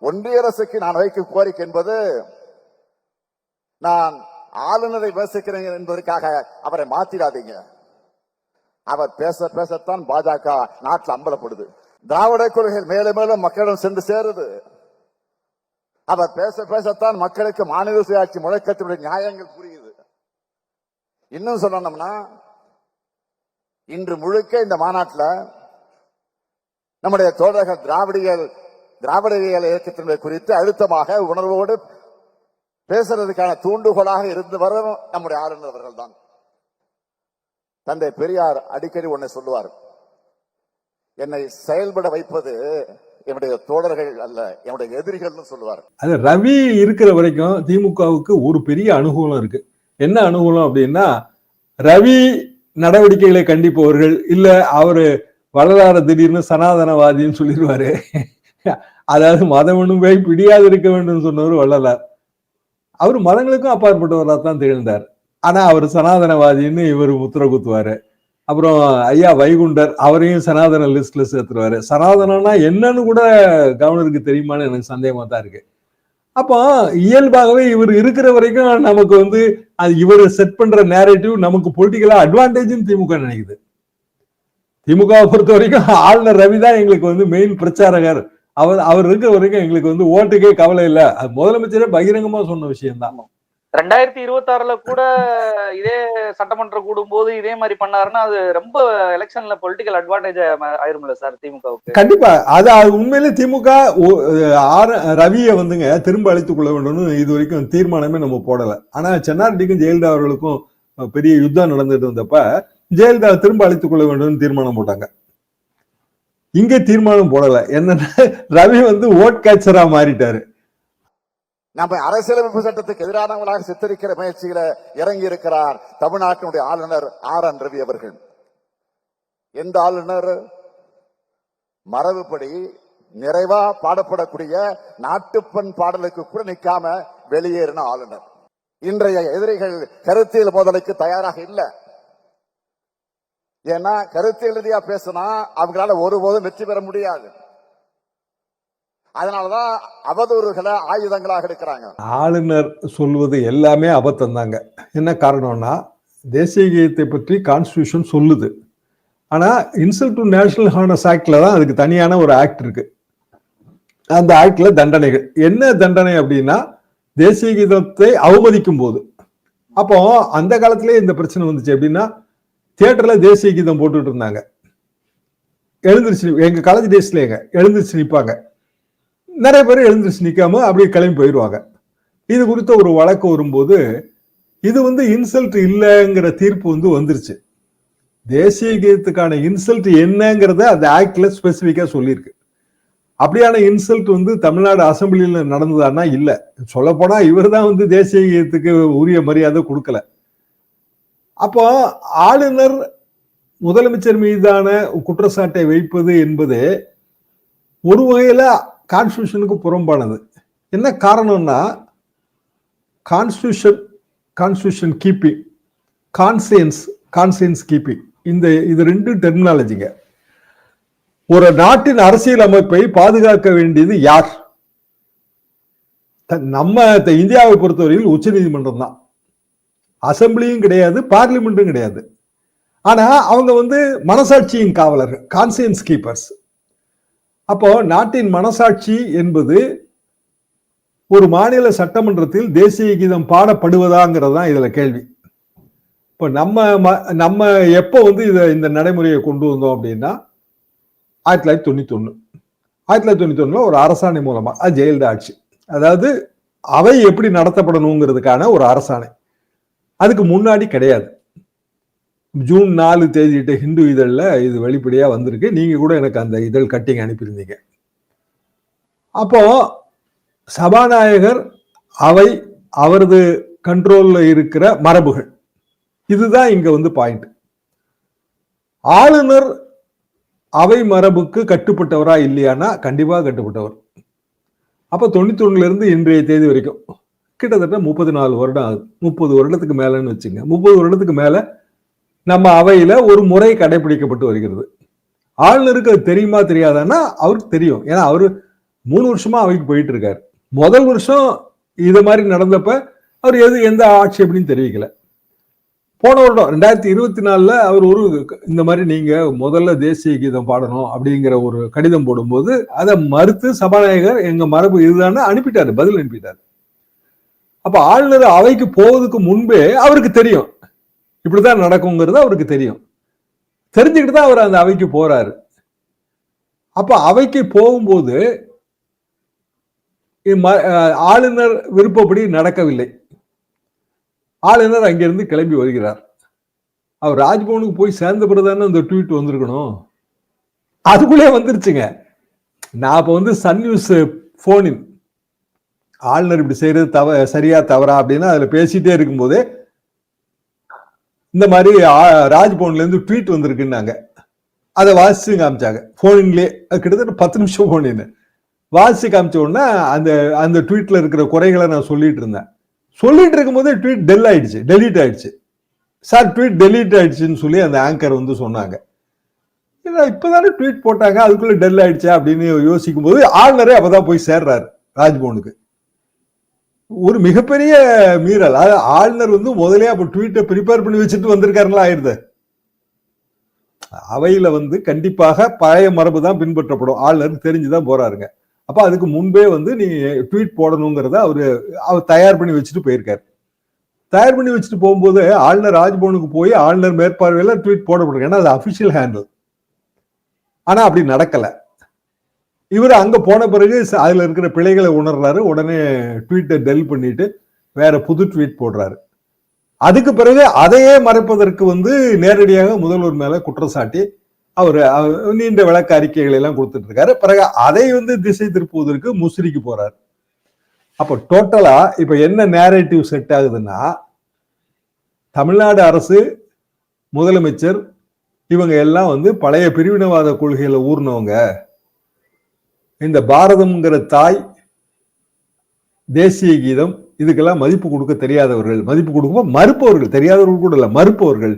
ஒன்றிய அரசுக்கு நான் வைக்கும் கோரிக்கை என்பது நான் ஆளுநரை விமர்சிக்கிறேன் என்பதற்காக அவரை மாத்திராதீங்க. அவர் பேச பேசத்தான் பாஜக நாட்டில் அம்பலப்படுது. திராவிட கொள்கைகள் மேலும் மேலும் மக்களிடம் சென்று சேருது. அவர் பேச பேசத்தான் மக்களுக்கு மாநில சுயாட்சி முழக்கத்தினுடைய நியாயங்கள் புரியுது. இன்னும் சொல்லணும்னா இன்று முழுக்க இந்த மாநாட்டில் நம்முடைய தோழர்கள் திராவிடியல் திராவிட இயக்கத்தினுடைய குறித்து அழுத்தமாக உணர்வோடு பேசுறதுக்கான தூண்டுகோலாக இருந்து வரும் நம்முடைய ஆளுநர் அவர்கள் தான் தந்தை பெரியார் அடிக்கடி உன்னை சொல்லுவார் என்னை செயல்பட வைப்பது என்னுடைய தோழர்கள் அல்ல என்னுடைய எதிரிகள்னு சொல்லுவார். அது ரவி இருக்கிற வரைக்கும் திமுகவுக்கு ஒரு பெரிய அனுகூலம் இருக்கு. என்ன அனுகூலம் அப்படின்னா ரவி நடவடிக்கைகளை கண்டிப்பவர்கள் இல்ல அவரு வரலாறு திடீர்னு சனாதனவாதின்னு சொல்லிடுவாரு. அதாவது மதம் ஒண்ணும் போய் பிடியாது இருக்க வேண்டும் சொன்னவர் வள்ளலார். அவர் மதங்களுக்கும் அப்பாற்பட்டவராக தான் திகழ்ந்தார். ஆனா அவர் சனாதனவாதின்னு இவர் முத்திர குத்துவாரு. அப்புறம் ஐயா வைகுண்டர் அவரையும் சனாதன லிஸ்ட்ல சேர்த்துருவாரு. சனாதனம்னா என்னன்னு கூட கவர்னருக்கு தெரியுமான்னு எனக்கு சந்தேகமா தான் இருக்கு. அப்போ இயல்பாகவே இவர் இருக்கிற வரைக்கும் நமக்கு வந்து அது இவர் செட் பண்ற நேரேட்டிவ் நமக்கு பொலிட்டிக்கலா அட்வான்டேஜ்னு திமுக நினைக்குது. திமுகவை பொறுத்த வரைக்கும் ஆளுநர் ரவி தான் எங்களுக்கு வந்து மெயின் பிரச்சாரகர். அவர் அவர் இருக்கிற வரைக்கும் எங்களுக்கு வந்து ஓட்டுக்கே கவலை இல்லை. அது முதலமைச்சரே பகிரங்கமா சொன்ன விஷயம் தான் ரெண்டாயிரத்தி இருபத்தி ஆறுல கூட இதே சட்டமன்றம் கூடும்போது இதே மாதிரி பண்ணாருன்னா அது ரொம்ப எலெக்ஷன்ல பொலிட்டிக்கல் அட்வான்டேஜ் ஆயிரும்ல சார் திமுகவுக்கு? கண்டிப்பா. அது அது உண்மையிலே திமுக ஆர் ரவியை வந்துங்க திரும்ப அழைத்துக் கொள்ள வேண்டும்னு இது வரைக்கும் தீர்மானமே நம்ம போடல. ஆனா சென்னாரெட்டிக்கும் ஜெயலலிதா அவர்களுக்கும் பெரிய யுத்தம் நடந்துட்டு இருந்தப்ப ஜெயலலிதா திரும்ப அழைத்துக் கொள்ள வேண்டும்னு தீர்மானம் போட்டாங்க. இங்கே தீர்மானம் போடல. என்னன்னா ரவி வந்து ஓட் கேச்சரா மாறிட்டாரு. நம்ம அரசியலமைப்பு சட்டத்துக்கு எதிரானவங்களாக சித்தரிக்கிற முயற்சியில இறங்கி இருக்கிறார் தமிழ்நாட்டினுடைய ஆளுநர் ஆர் என் ரவி அவர்கள். எந்த ஆளுநர்? மரபுப்படி நிறைவா பாடப்படக்கூடிய நாட்டுப்பண் பாடலுக்கு கூட நிற்காம வெளியேறின ஆளுநர். இன்றைய எதிரிகள் கருத்தியல் மோதலுக்கு தயாராக இல்லை. ஏன்னா கருத்து எழுதியா பேசினா அவங்களால ஒருபோதும் வெற்றி பெற முடியாது. அதனாலதான் அவதூறுகளை ஆயுதங்களாக எடுக்கிறாங்க. ஆளுநர் சொல்வது எல்லாமே அபத்தம் தாங்க என்ன காரணம்னா தேசிய கீதத்தை பற்றி கான்ஸ்டியூஷன் சொல்லுது. ஆனா இன்சல்ட் டு நேஷனல் ஹானஸ் ஆக்ட்ல தான் அதுக்கு தனியான ஒரு ஆக்ட் இருக்கு. அந்த ஆக்ட்ல தண்டனைகள். என்ன தண்டனை அப்படின்னா தேசிய கீதத்தை அவமதிக்கும் போது அப்போ அந்த காலத்திலே இந்த பிரச்சனை வந்துச்சு அப்படின்னா தேட்டரில் தேசிய கீதம் போட்டுட்டு இருந்தாங்க. எழுந்திரிச்சு எங்கள் காலேஜ் காலேஜ் டேஸ்லங்க எழுந்திரிச்சு நிற்பாங்க நிறைய பேர் எழுந்திரிச்சு நிற்காம அப்படியே கிளம்பி போயிடுவாங்க இது குறித்த ஒரு வழக்கு வரும்போது இது வந்து இன்சல்ட் இல்லைங்கிற தீர்ப்பு வந்து வந்துருச்சு. தேசிய கீதத்துக்கான இன்சல்ட் என்னங்கிறத அந்த ஆக்ட்ல ஸ்பெசிஃபிக்காக சொல்லியிருக்கு. அப்படியான இன்சல்ட் வந்து தமிழ்நாடு அசம்பிளியில் நடந்ததான்னா இல்லை. சொல்லப்போனால் இவர் தான் வந்து தேசிய கீதத்துக்கு உரிய மரியாதை கொடுக்கல. அப்போ ஆளுநர் முதலமைச்சர் மீதான குற்றச்சாட்டை வைப்பது என்பது ஒரு வகையில் கான்ஸ்டியூஷனுக்கு புறம்பானது. என்ன காரணம்னா constitution constitution keeping conscience conscience keeping இந்த இது ரெண்டு டெர்மினாலஜிங்க ஒரு நாட்டின் அரசியல் அமைப்பை பாதுகாக்க வேண்டியது யார்? த- நம்ம த- இந்தியாவை பொறுத்தவரையில் உச்சநீதிமன்றம் தான். அசம்பிளியும் கிடையாது பார்லிமெண்ட்டும் கிடையாது. ஆனால் அவங்க வந்து மனசாட்சியின் காவலர்கள் கான்சியன்ஸ் கீப்பர்ஸ் அப்போ நாட்டின் மனசாட்சி என்பது ஒரு மாநில சட்டமன்றத்தில் தேசிய கீதம் பாடப்படுவதாங்கிறது தான் இதில் கேள்வி. இப்போ நம்ம ம- நம்ம எப்போ வந்து இதை இந்த நடைமுறையை கொண்டு வந்தோம் அப்படின்னா ஆயிரத்தி தொள்ளாயிரத்தி தொண்ணூற்றி ஒன்று ஆயிரத்தி தொள்ளாயிரத்தி தொண்ணூற்றி ஒண்ணுல ஒரு அரசாணை மூலமா அது ஜெயலலிதா ஆட்சி. அதாவது அவை எப்படி நடத்தப்படணுங்கிறதுக்கான ஒரு அரசாணை. அதுக்கு முன்னாடி கிடையாது. ஜூன் நாலு தேதியிட்ட ஹிந்து இதழில் இது வெளிப்படையாக வந்திருக்கு. நீங்கள் கூட எனக்கு அந்த இதழ் கட்டிங் அனுப்பியிருந்தீங்க. அப்போ சபாநாயகர் அவை அவரது கண்ட்ரோலில் இருக்கிற மரபுகள். இதுதான் இங்கே வந்து பாயிண்ட் ஆளுநர் அவை மரபுக்கு கட்டுப்பட்டவரா இல்லையானா கண்டிப்பாக கட்டுப்பட்டவர். அப்போ தொண்ணூத்தி ஒன்றுலேருந்து இன்றைய தேதி வரைக்கும் கிட்டத்தட்ட முப்பது நாலு வருடம் ஆகுது. முப்பது வருடத்துக்கு மேலன்னு வச்சுங்க. முப்பது வருடத்துக்கு மேல நம்ம அவையில ஒரு முறை கடைபிடிக்கப்பட்டு வருகிறது. ஆளுநருக்கு அது தெரியுமா தெரியாதான்னா அவருக்கு தெரியும். ஏன்னா அவரு மூணு வருஷமா அவைக்கு போயிட்டு இருக்காரு முதல் வருஷம் இது மாதிரி நடந்தப்ப அவர் எது எந்த ஆட்சி அப்படின்னு தெரிவிக்கல. போன வருடம் ரெண்டாயிரத்தி இருபத்தி நாலில் அவர் ஒரு இந்த மாதிரி நீங்க முதல்ல தேசிய கீதம் பாடணும் அப்படிங்கிற ஒரு கடிதம் போடும்போது அதை மறுத்து சபாநாயகர் எங்க மரபு இதுதான்னு அனுப்பிட்டாரு பதில் அனுப்பிட்டார். அப்ப ஆளுநர் அவைக்கு போவதுக்கு முன்பே அவருக்கு தெரியும். இப்படிதான் நடக்குங்கிறது அவருக்கு தெரியும். தெரிஞ்சுக்கிட்டு தான் அவர் அந்த அவைக்கு போறாரு. அப்ப அவைக்கு போகும்போது ஆளுநர் விருப்பப்படி நடக்கவில்லை. ஆளுநர் அங்கிருந்து கிளம்பி வருகிறார். அவர் ராஜ்பவனுக்கு போய் சேர்ந்த பிறகுதானே அந்த ட்வீட் வந்திருக்கணும்? அதுக்குள்ளே வந்துருச்சுங்க. நான் இப்போ வந்து சன் நியூஸ் ஃபோனின் ஆளுநர் இப்படி செய்யறது தவ சரியா தவறா அப்படின்னு அதுல பேசிட்டே இருக்கும்போது இந்த மாதிரி ராஜ்பவன்ல இருந்து ட்வீட் வந்திருக்குன்னாங்க. அதை வாசிச்சு காமிச்சாங்க. போனின்லயே கிட்டத்தட்ட பத்து நிமிஷம் போனின்னு வாசிச்சு காமிச்ச உடனே அந்த அந்த ட்வீட்ல இருக்கிற குறைகளை நான் சொல்லிட்டு இருந்தேன். சொல்லிட்டு இருக்கும்போது ட்வீட் டெல் ஆயிடுச்சு டெலீட் ஆயிடுச்சு. சார் ட்வீட் டெலீட் ஆயிடுச்சுன்னு சொல்லி அந்த ஆங்கர் வந்து சொன்னாங்க. ஏன்னா இப்போதானே ட்வீட் போட்டாங்க அதுக்குள்ள டெல் ஆயிடுச்சா அப்படின்னு யோசிக்கும் போது ஆளுநரே அப்பதான் போய் சேர்றாரு ராஜ்பவனுக்கு. ஒரு மிகப்பெரிய மீறல். அதாவது ஆளுநர் வந்து முதலே அப்போ ட்வீட்டை ப்ரிப்பேர் பண்ணி வச்சுட்டு வந்திருக்காருங்களா ஆயிருது. அவையில வந்து கண்டிப்பாக பழைய மரபு தான் பின்பற்றப்படும். ஆளுநருக்கு தெரிஞ்சுதான் போறாருங்க. அப்போ அதுக்கு முன்பே வந்து நீ ட்வீட் போடணுங்கிறத அவர் அவர் தயார் பண்ணி வச்சுட்டு போயிருக்காரு. தயார் பண்ணி வச்சுட்டு போகும்போது ஆளுநர் ராஜ்பவனுக்கு போய் ஆளுநர் மேற்பார்வையில் ட்வீட் போடப்படுங்க ஏன்னா அது அஃபிஷியல் ஹேண்டில் ஆனால் அப்படி நடக்கலை. இவர் அங்க போன பிறகு அதில் அதுல இருக்கிற பிழைகளை உணர்றாரு. உடனே ட்வீட்டை டெல் பண்ணிட்டு வேற புது ட்வீட் போடுறாரு. அதுக்கு பிறகு அதையே மறைப்பதற்கு வந்து நேரடியாக முதல்வர் மேல குற்றம் சாட்டி அவர் நீண்ட விளக்க அறிக்கைகளை எல்லாம் கொடுத்துட்டு இருக்காரு. பிறகு அதை வந்து திசை திருப்புவதற்கு முசிறிக்கு போறாரு. அப்ப டோட்டலா இப்ப என்ன நேரேட்டிவ் செட் ஆகுதுன்னா தமிழ்நாடு அரசு முதலமைச்சர் இவங்க எல்லாம் வந்து பழைய பிரிவினவாத கொள்கையில ஊர்னவங்க. இந்த பாரதம்ங்கிற தாய் தேசிய கீதம் இதுக்கெல்லாம் மதிப்பு கொடுக்க தெரியாதவர்கள் மதிப்பு கொடுக்கும் மறுப்பவர்கள் தெரியாதவர்கள் கூட இல்லை மறுப்பவர்கள்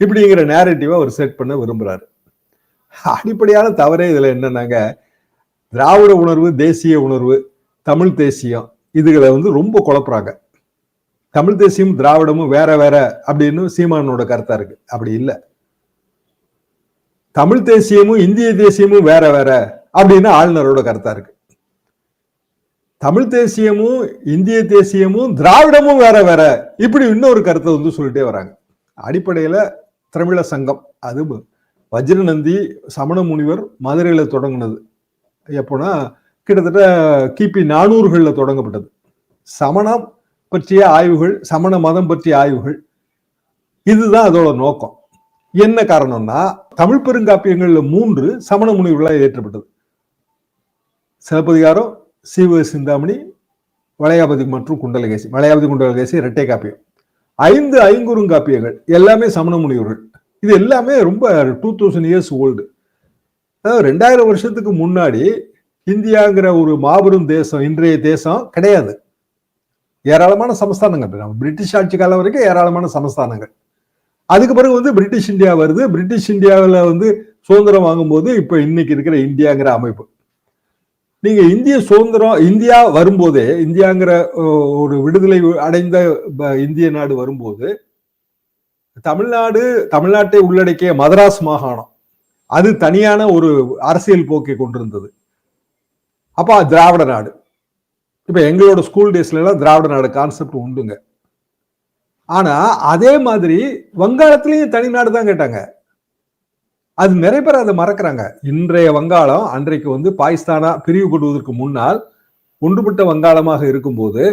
இப்படிங்கிற நேரட்டிவை அவர் செட் பண்ண விரும்புகிறாரு அடிப்படையான தவறே இதுல என்னன்னாங்க திராவிட உணர்வு தேசிய உணர்வு தமிழ் தேசியம் இதுகளை வந்து ரொம்ப குழப்புறாங்க. தமிழ் தேசியம் திராவிடமும் வேற வேற அப்படின்னு சீமானோட கருத்தா இருக்கு. அப்படி இல்லை. தமிழ் தேசியமும் இந்திய தேசியமும் வேற வேற. அப்படின்னு ஆளுநரோட கருத்தா இருக்கு. தமிழ் தேசியமும் இந்திய தேசியமும் திராவிடமும் வேற வேற. இப்படி இன்னொரு கருத்தை வந்து சொல்லிட்டே வராங்க. அடிப்படையில திரமிழ சங்கம் அது வஜ்ரநந்தி சமண முனிவர் மதுரையில தொடங்கினது. எப்போனா கிட்டத்தட்ட கிபி நானூறுகளில் தொடங்கப்பட்டது. சமணம் பற்றிய ஆய்வுகள் சமண மதம் பற்றிய ஆய்வுகள் இதுதான் அதோட நோக்கம். என்ன காரணம்னா தமிழ் பெருங்காப்பியங்களில் மூன்று சமண முனிவர்களாக ஏற்றப்பட்டது. சிலப்பதிகாரம் சீவ சிந்தாமணி வளையாபதி மற்றும் குண்டலகேசி வளையாபதி குண்டலகேசி இரட்டை காப்பியம். ஐந்து ஐங்குறுங்காப்பியங்கள் எல்லாமே சமண முனிவர்கள். இது எல்லாமே ரொம்ப டூ தௌசண்ட் இயர்ஸ் ஓல்டு அதாவது ரெண்டாயிரம் வருஷத்துக்கு முன்னாடி இந்தியாங்கிற ஒரு மாபெரும் தேசம் இன்றைய தேசம் கிடையாது. ஏராளமான சமஸ்தானங்கள் நம்ம பிரிட்டிஷ் ஆட்சி காலம் வரைக்கும் ஏராளமான சமஸ்தானங்கள். அதுக்கு பிறகு வந்து பிரிட்டிஷ் இந்தியா வருது. பிரிட்டிஷ் இந்தியாவில் வந்து சுதந்திரம் வாங்கும்போது இப்போ இன்னைக்கு இருக்கிற இந்தியாங்கிற அமைப்பு. நீங்க இந்திய சுதந்திரம் இந்தியா வரும்போதே இந்தியாங்கிற ஒரு விடுதலை அடைந்த ப- இந்திய நாடு வரும்போது தமிழ்நாடு தமிழ்நாட்டை உள்ளடக்கிய மதராஸ் மாகாணம் அது தனியான ஒரு அரசியல் போக்கை கொண்டிருந்தது. அப்போ திராவிட நாடு. இப்போ எங்களோட ஸ்கூல் டேஸ்லாம் திராவிட நாடு கான்செப்ட் உண்டுங்க. ஆனா அதே மாதிரி வங்காளத்திலையும் தனி நாடு தான் கேட்டாங்க. அது நிறைய பேர் அதை மறக்கிறாங்க. இன்றைய வங்காளம் அன்றைக்கு வந்து பாகிஸ்தானா பிரிவுபடுவதற்கு முன்னால் ஒன்றுபட்ட வங்காளமாக இருக்கும்போது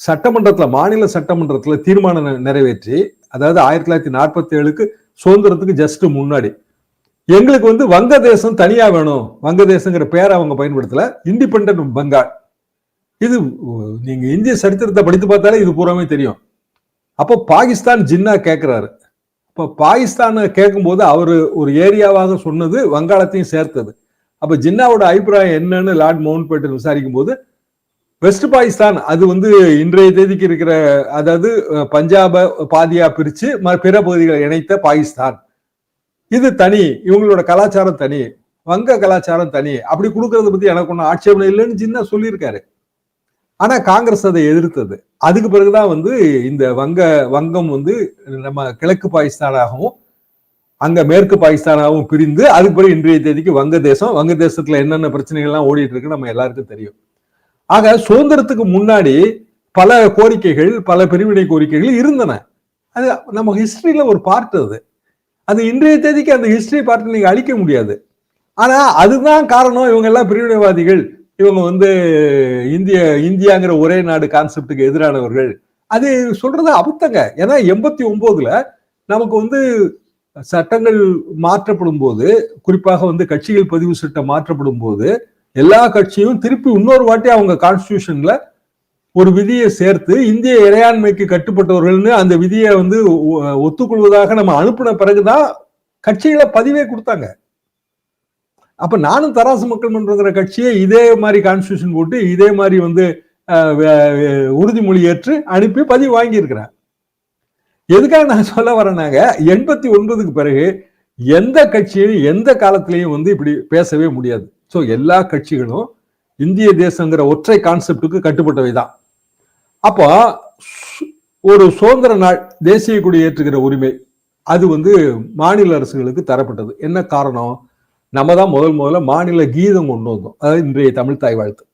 சட்டமன்றத்தில் மாநில சட்டமன்றத்தில் தீர்மானம் நிறைவேற்றி அதாவது ஆயிரத்தி தொள்ளாயிரத்தி நாற்பத்தி ஏழுக்கு சுதந்திரத்துக்கு ஜஸ்ட் முன்னாடி. எங்களுக்கு வந்து வங்கதேசம் தனியா வேணும். வங்கதேசங்கிற பேரை அவங்க பயன்படுத்தல. இண்டிபெண்டன்ட் பெங்கால் இது நீங்கள் நீங்க இந்திய சரித்திரத்தை படித்து பார்த்தாலே இது பூராமே தெரியும். அப்போ பாகிஸ்தான் ஜின்னா கேட்கிறாரு இப்போ பாகிஸ்தானை கேட்கும்போது அவர் ஒரு ஏரியாவாக சொன்னது வங்காளத்தையும் சேர்த்தது. அப்ப ஜின்னாவோட அபிப்பிராயம் என்னன்னு லார்ட் மவுண்ட் பேட்டர் விசாரிக்கும் போது வெஸ்ட் பாகிஸ்தான் அது வந்து இன்றைய தேதிக்கு இருக்கிற அதாவது பஞ்சாபை பாதியா பிரிச்சு பிற பகுதிகளை இணைத்த பாகிஸ்தான். இது தனி இவங்களோட கலாச்சாரம் தனி வங்க கலாச்சாரம் தனி. அப்படி கொடுக்கறத பத்தி எனக்கு ஒன்றும் ஆட்சேபனை இல்லைன்னு ஜின்னா சொல்லியிருக்காரு. ஆனா காங்கிரஸ் அதை எதிர்த்தது. அதுக்கு பிறகுதான் வந்து இந்த வங்க வங்கம் வந்து நம்ம கிழக்கு பாகிஸ்தானாகவும் அங்க மேற்கு பாகிஸ்தானாகவும் பிரிந்து அதுக்கு பிறகு இன்றைய தேதிக்கு வங்க தேசம் வங்க தேசத்துல என்னென்ன பிரச்சனைகள்லாம் ஓடிட்டு இருக்கு நம்ம எல்லாருக்கும் தெரியும். ஆக சுதந்திரத்துக்கு முன்னாடி பல கோரிக்கைகள் பல பிரிவினை கோரிக்கைகள் இருந்தன. அது நம்ம ஹிஸ்டரியில ஒரு பார்ட் அது. அது இன்றைய தேதிக்கு அந்த ஹிஸ்டரி பார்ட்டை நீங்க அழிக்க முடியாது. ஆனா அதுதான் காரணம் இவங்க எல்லாம் பிரிவினைவாதிகள். இவங்க வந்து இந்திய இந்தியாங்கிற ஒரே நாடு கான்செப்டுக்கு எதிரானவர்கள். அது சொல்றது அபத்தங்க. ஏன்னா எண்பத்தி ஒன்பதுல நமக்கு வந்து சட்டங்கள் மாற்றப்படும் போது குறிப்பாக வந்து கட்சிகள் பதிவு சட்டம் மாற்றப்படும் போது எல்லா கட்சியும் திருப்பி இன்னொரு வாட்டி அவங்க கான்ஸ்டியூஷன்ல ஒரு விதியை சேர்த்து இந்திய இறையாண்மைக்கு கட்டுப்பட்டவர்கள்னு அந்த விதியை வந்து ஒ- ஒத்துக்கொள்வதாக நம்ம அனுப்பின பிறகுதான் கட்சிகளை பதிவே கொடுத்தாங்க. அப்ப நானும் தராசு மக்கள் மன்றங்கிற கட்சியை இதே மாதிரி கான்ஸ்டியூஷன் போட்டு இதே மாதிரி வந்து உறுதிமொழி ஏற்று அனுப்பி பதிவு வாங்கியிருக்கிறேன் எதுக்காக நான் சொல்ல வரேனாங்க எண்பத்தி ஒன்பதுக்கு பிறகு எந்த கட்சியும் எந்த காலத்திலையும் வந்து இப்படி பேசவே முடியாது. ஸோ எல்லா கட்சிகளும் இந்திய தேசங்கிற ஒற்றை கான்செப்டுக்கு கட்டுப்பட்டவை தான் அப்போ ஒரு சுதந்திர நாள் தேசிய கொடி ஏற்றுகிற உரிமை அது வந்து மாநில அரசுகளுக்கு தரப்பட்டது. என்ன காரணம்? நம்ம தான் முதல் முதல்ல மாநில கீதம் கொண்டு வந்தோம். அதாவது இன்றைய தமிழ் தாய் வாழ்த்து.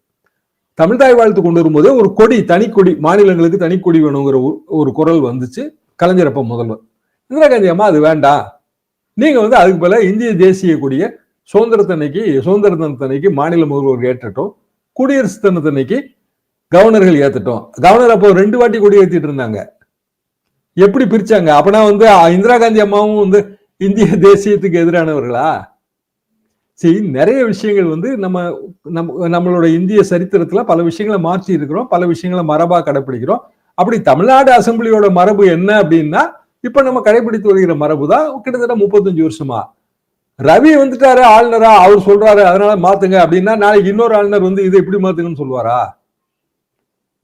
தமிழ் தாய் வாழ்த்து கொண்டு வரும்போதே ஒரு கொடி தனிக்கொடி மாநிலங்களுக்கு தனிக்கொடி வேணுங்கிற ஒரு- ஒரு குரல் வந்துச்சு. கலைஞரப்ப முதல்வர். இந்திரா காந்தி அம்மா அது வேண்டாம் நீங்க வந்து அதுக்கு போல இந்திய தேசிய கொடிய சுதந்திர தன்னைக்கு சுதந்திர தினத்தன்னைக்கு மாநில முதல்வர் ஏற்றட்டும். குடியரசு தினத்தன்னைக்கு கவர்னர்கள் ஏத்துட்டோம். கவர்னர் அப்போ ரெண்டு வாட்டி கொடி ஏத்திட்டு இருந்தாங்க. எப்படி பிரிச்சாங்க? அப்பனா வந்து இந்திரா காந்தி அம்மாவும் வந்து இந்திய தேசியத்துக்கு எதிரானவர்களா? சரி நிறைய விஷயங்கள் வந்து நம்ம நம்ம நம்மளோட இந்திய சரித்திரத்துல பல விஷயங்களை மாற்றி இருக்கிறோம் பல விஷயங்களை மரபா கடைபிடிக்கிறோம் அப்படி தமிழ்நாடு அசம்பிளியோட மரபு என்ன அப்படின்னா இப்ப நம்ம கடைபிடித்து வருகிற மரபு தான் கிட்டத்தட்ட முப்பத்தஞ்சு வருஷமா. ரவி வந்துட்டாரு ஆளுநரா அவர் சொல்றாரு அதனால மாத்துங்க அப்படின்னா நாளைக்கு இன்னொரு ஆளுநர் வந்து இதை எப்படி மாத்துங்கன்னு சொல்லுவாரா?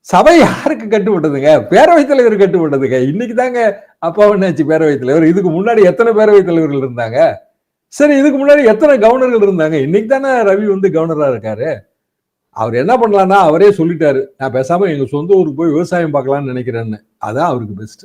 சபை யாருக்கு கட்டுப்பட்டதுங்க? பேரவைத் தலைவர் கட்டுப்பட்டதுங்க. இன்னைக்கு தாங்க அப்பாவன்னாச்சு பேரவைத் தலைவர்? இதுக்கு முன்னாடி எத்தனை பேரவைத் தலைவர்கள் இருந்தாங்க? சரி இதுக்கு முன்னாடி எத்தனை கவர்னர்கள் இருந்தாங்க? இன்னைக்கு தானே ரவி வந்து கவர்னரா இருக்காரு. அவர் என்ன பண்ணலாம்னா அவரே சொல்லிட்டாரு. நான் பேசாம எங்க சொந்த ஊருக்கு போய் விவசாயம் பார்க்கலான்னு நினைக்கிறேன்னு. அதான் அவருக்கு பெஸ்ட்